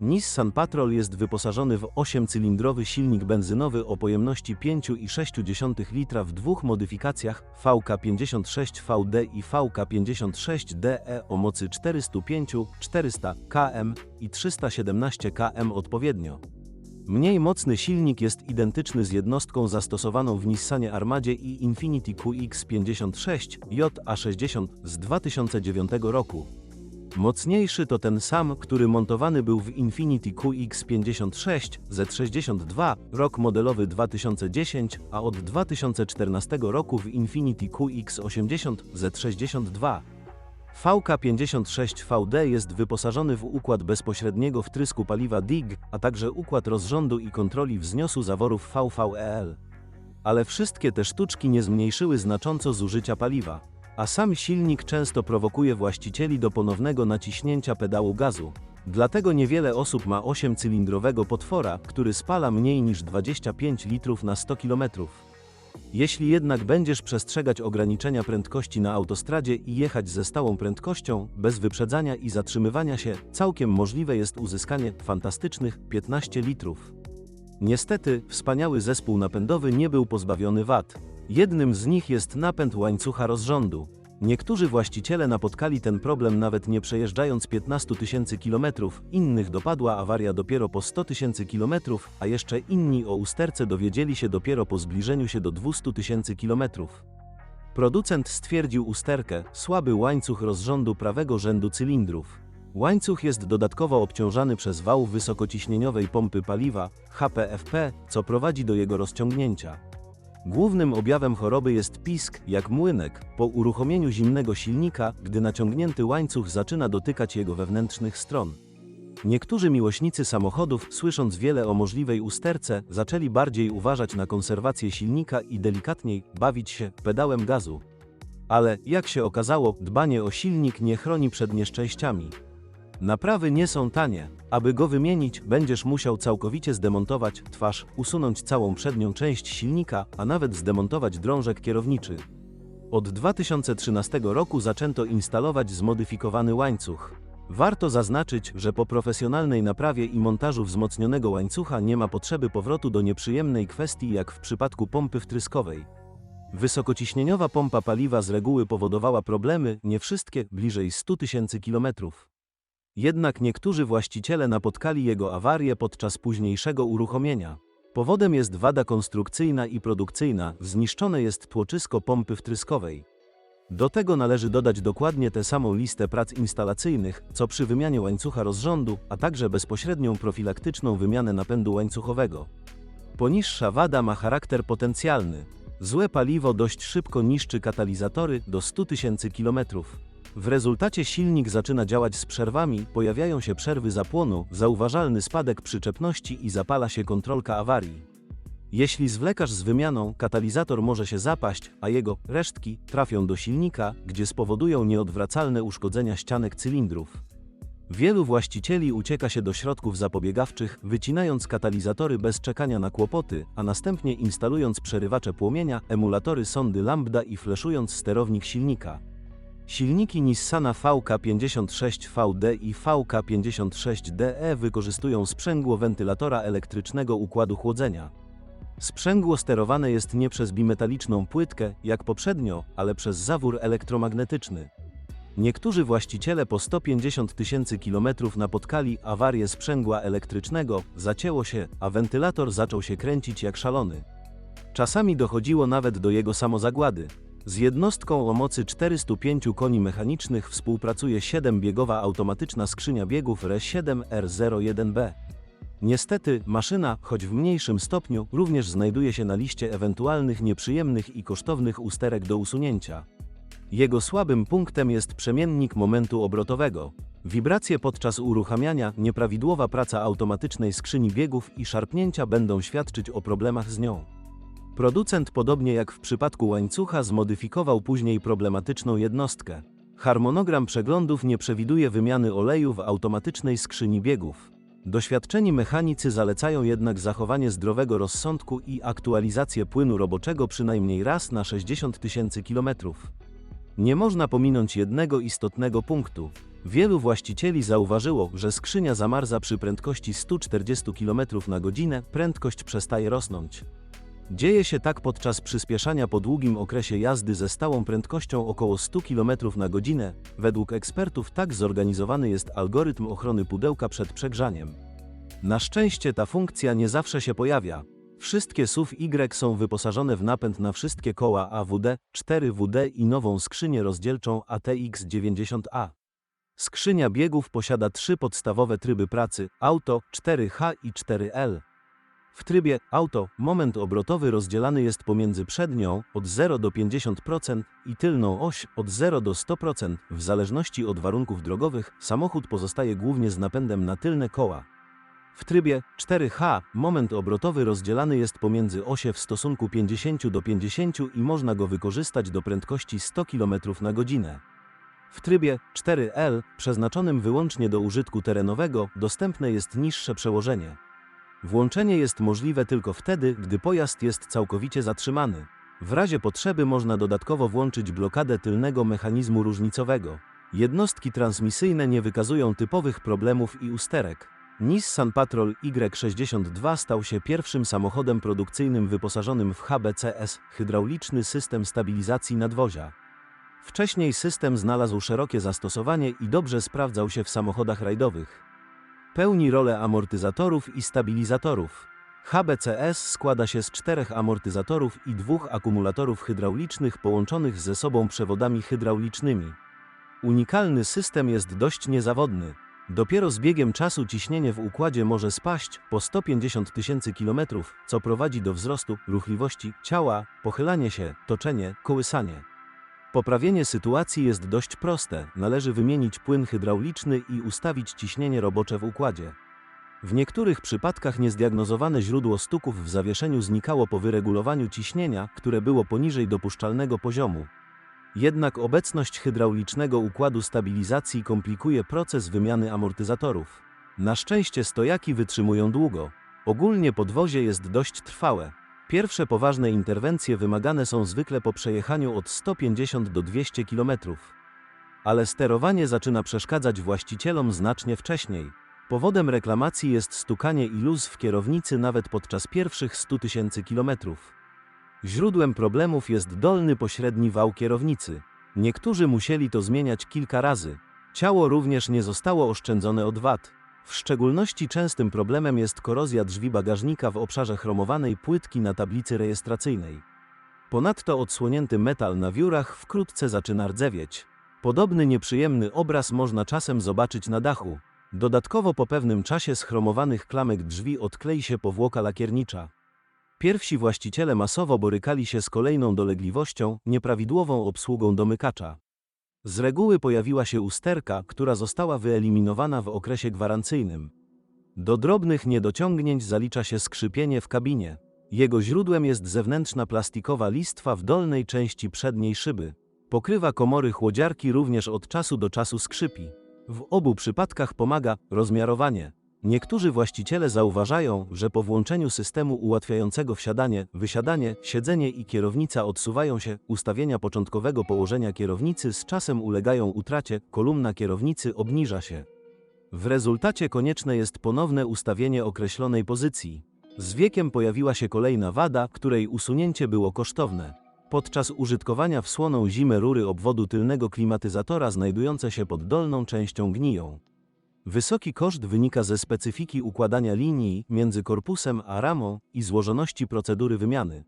Nissan Patrol jest wyposażony w 8-cylindrowy silnik benzynowy o pojemności 5,6 litra w dwóch modyfikacjach VK56VD i VK56DE E o mocy 405, 400 km i 317 km odpowiednio. Mniej mocny silnik jest identyczny z jednostką zastosowaną w Nissanie Armadzie i Infiniti QX56 JA60 z 2009 roku. Mocniejszy to ten sam, który montowany był w Infiniti QX56 Z62, rok modelowy 2010, a od 2014 roku w Infiniti QX80 Z62. VK56VD jest wyposażony w układ bezpośredniego wtrysku paliwa DIG, a także układ rozrządu i kontroli wzniosu zaworów VVEL. Ale wszystkie te sztuczki nie zmniejszyły znacząco zużycia paliwa, a sam silnik często prowokuje właścicieli do ponownego naciśnięcia pedału gazu. Dlatego niewiele osób ma 8-cylindrowego potwora, który spala mniej niż 25 litrów na 100 km. Jeśli jednak będziesz przestrzegać ograniczenia prędkości na autostradzie i jechać ze stałą prędkością, bez wyprzedzania i zatrzymywania się, całkiem możliwe jest uzyskanie fantastycznych 15 litrów. Niestety, wspaniały zespół napędowy nie był pozbawiony wad. Jednym z nich jest napęd łańcucha rozrządu. Niektórzy właściciele napotkali ten problem nawet nie przejeżdżając 15 tysięcy kilometrów, innych dopadła awaria dopiero po 100 tysięcy kilometrów, a jeszcze inni o usterce dowiedzieli się dopiero po zbliżeniu się do 200 tysięcy kilometrów. Producent stwierdził usterkę, słaby łańcuch rozrządu prawego rzędu cylindrów. Łańcuch jest dodatkowo obciążany przez wał wysokociśnieniowej pompy paliwa, HPFP, co prowadzi do jego rozciągnięcia. Głównym objawem choroby jest pisk, jak młynek, po uruchomieniu zimnego silnika, gdy naciągnięty łańcuch zaczyna dotykać jego wewnętrznych stron. Niektórzy miłośnicy samochodów, słysząc wiele o możliwej usterce, zaczęli bardziej uważać na konserwację silnika i delikatniej bawić się pedałem gazu. Ale, jak się okazało, dbanie o silnik nie chroni przed nieszczęściami. Naprawy nie są tanie. Aby go wymienić, będziesz musiał całkowicie zdemontować twarz, usunąć całą przednią część silnika, a nawet zdemontować drążek kierowniczy. Od 2013 roku zaczęto instalować zmodyfikowany łańcuch. Warto zaznaczyć, że po profesjonalnej naprawie i montażu wzmocnionego łańcucha nie ma potrzeby powrotu do nieprzyjemnej kwestii jak w przypadku pompy wtryskowej. Wysokociśnieniowa pompa paliwa z reguły powodowała problemy, nie wszystkie, bliżej 100 tysięcy kilometrów. Jednak niektórzy właściciele napotkali jego awarię podczas późniejszego uruchomienia. Powodem jest wada konstrukcyjna i produkcyjna, zniszczone jest tłoczysko pompy wtryskowej. Do tego należy dodać dokładnie tę samą listę prac instalacyjnych, co przy wymianie łańcucha rozrządu, a także bezpośrednią profilaktyczną wymianę napędu łańcuchowego. Poniższa wada ma charakter potencjalny. Złe paliwo dość szybko niszczy katalizatory do 100 tysięcy kilometrów. W rezultacie silnik zaczyna działać z przerwami, pojawiają się przerwy zapłonu, zauważalny spadek przyczepności i zapala się kontrolka awarii. Jeśli zwlekasz z wymianą, katalizator może się zapaść, a jego resztki trafią do silnika, gdzie spowodują nieodwracalne uszkodzenia ścianek cylindrów. Wielu właścicieli ucieka się do środków zapobiegawczych, wycinając katalizatory bez czekania na kłopoty, a następnie instalując przerywacze płomienia, emulatory sondy lambda i fleszując sterownik silnika. Silniki Nissana VK56VD i VK56DE E wykorzystują sprzęgło wentylatora elektrycznego układu chłodzenia. Sprzęgło sterowane jest nie przez bimetaliczną płytkę, jak poprzednio, ale przez zawór elektromagnetyczny. Niektórzy właściciele po 150 tysięcy kilometrów napotkali awarię sprzęgła elektrycznego, zacięło się, a wentylator zaczął się kręcić jak szalony. Czasami dochodziło nawet do jego samozagłady. Z jednostką o mocy 405 koni mechanicznych współpracuje 7-biegowa automatyczna skrzynia biegów RE7R01B. Niestety, maszyna, choć w mniejszym stopniu, również znajduje się na liście ewentualnych nieprzyjemnych i kosztownych usterek do usunięcia. Jego słabym punktem jest przemiennik momentu obrotowego. Wibracje podczas uruchamiania, nieprawidłowa praca automatycznej skrzyni biegów i szarpnięcia będą świadczyć o problemach z nią. Producent, podobnie jak w przypadku łańcucha, zmodyfikował później problematyczną jednostkę. Harmonogram przeglądów nie przewiduje wymiany oleju w automatycznej skrzyni biegów. Doświadczeni mechanicy zalecają jednak zachowanie zdrowego rozsądku i aktualizację płynu roboczego przynajmniej raz na 60 tysięcy kilometrów. Nie można pominąć jednego istotnego punktu. Wielu właścicieli zauważyło, że skrzynia zamarza przy prędkości 140 km na godzinę, prędkość przestaje rosnąć. Dzieje się tak podczas przyspieszania po długim okresie jazdy ze stałą prędkością około 100 km na godzinę. Według ekspertów tak zorganizowany jest algorytm ochrony pudełka przed przegrzaniem. Na szczęście ta funkcja nie zawsze się pojawia. Wszystkie SUV Y są wyposażone w napęd na wszystkie koła AWD, 4WD i nową skrzynię rozdzielczą ATX90A. Skrzynia biegów posiada trzy podstawowe tryby pracy: auto, 4H i 4L. W trybie auto moment obrotowy rozdzielany jest pomiędzy przednią od 0 do 50% i tylną oś od 0 do 100%. W zależności od warunków drogowych samochód pozostaje głównie z napędem na tylne koła. W trybie 4H moment obrotowy rozdzielany jest pomiędzy osie w stosunku 50 do 50 i można go wykorzystać do prędkości 100 km na godzinę. W trybie 4L, przeznaczonym wyłącznie do użytku terenowego, dostępne jest niższe przełożenie. Włączenie jest możliwe tylko wtedy, gdy pojazd jest całkowicie zatrzymany. W razie potrzeby można dodatkowo włączyć blokadę tylnego mechanizmu różnicowego. Jednostki transmisyjne nie wykazują typowych problemów i usterek. Nissan Patrol Y62 stał się pierwszym samochodem produkcyjnym wyposażonym w HBCS, hydrauliczny system stabilizacji nadwozia. Wcześniej system znalazł szerokie zastosowanie i dobrze sprawdzał się w samochodach rajdowych. Pełni rolę amortyzatorów i stabilizatorów. HBCS składa się z czterech amortyzatorów i dwóch akumulatorów hydraulicznych połączonych ze sobą przewodami hydraulicznymi. Unikalny system jest dość niezawodny. Dopiero z biegiem czasu ciśnienie w układzie może spaść po 150 tysięcy km, co prowadzi do wzrostu ruchliwości ciała, pochylanie się, toczenie, kołysanie. Poprawienie sytuacji jest dość proste. Należy wymienić płyn hydrauliczny i ustawić ciśnienie robocze w układzie. W niektórych przypadkach niezdiagnozowane źródło stuków w zawieszeniu znikało po wyregulowaniu ciśnienia, które było poniżej dopuszczalnego poziomu. Jednak obecność hydraulicznego układu stabilizacji komplikuje proces wymiany amortyzatorów. Na szczęście stojaki wytrzymują długo. Ogólnie podwozie jest dość trwałe. Pierwsze poważne interwencje wymagane są zwykle po przejechaniu od 150 do 200 km. Ale sterowanie zaczyna przeszkadzać właścicielom znacznie wcześniej. Powodem reklamacji jest stukanie i luz w kierownicy nawet podczas pierwszych 100 tysięcy kilometrów. Źródłem problemów jest dolny pośredni wał kierownicy. Niektórzy musieli to zmieniać kilka razy. Ciało również nie zostało oszczędzone od wad. W szczególności częstym problemem jest korozja drzwi bagażnika w obszarze chromowanej płytki na tablicy rejestracyjnej. Ponadto odsłonięty metal na wiórach wkrótce zaczyna rdzewieć. Podobny nieprzyjemny obraz można czasem zobaczyć na dachu. Dodatkowo po pewnym czasie z chromowanych klamek drzwi odklei się powłoka lakiernicza. Pierwsi właściciele masowo borykali się z kolejną dolegliwością, nieprawidłową obsługą domykacza. Z reguły pojawiła się usterka, która została wyeliminowana w okresie gwarancyjnym. Do drobnych niedociągnięć zalicza się skrzypienie w kabinie. Jego źródłem jest zewnętrzna plastikowa listwa w dolnej części przedniej szyby. Pokrywa komory chłodziarki również od czasu do czasu skrzypi. W obu przypadkach pomaga rozmiarowanie. Niektórzy właściciele zauważają, że po włączeniu systemu ułatwiającego wsiadanie, wysiadanie, siedzenie i kierownica odsuwają się, ustawienia początkowego położenia kierownicy z czasem ulegają utracie, kolumna kierownicy obniża się. W rezultacie konieczne jest ponowne ustawienie określonej pozycji. Z wiekiem pojawiła się kolejna wada, której usunięcie było kosztowne. Podczas użytkowania w słoną zimę rury obwodu tylnego klimatyzatora znajdujące się pod dolną częścią gniją. Wysoki koszt wynika ze specyfiki układania linii między korpusem a ramą i złożoności procedury wymiany.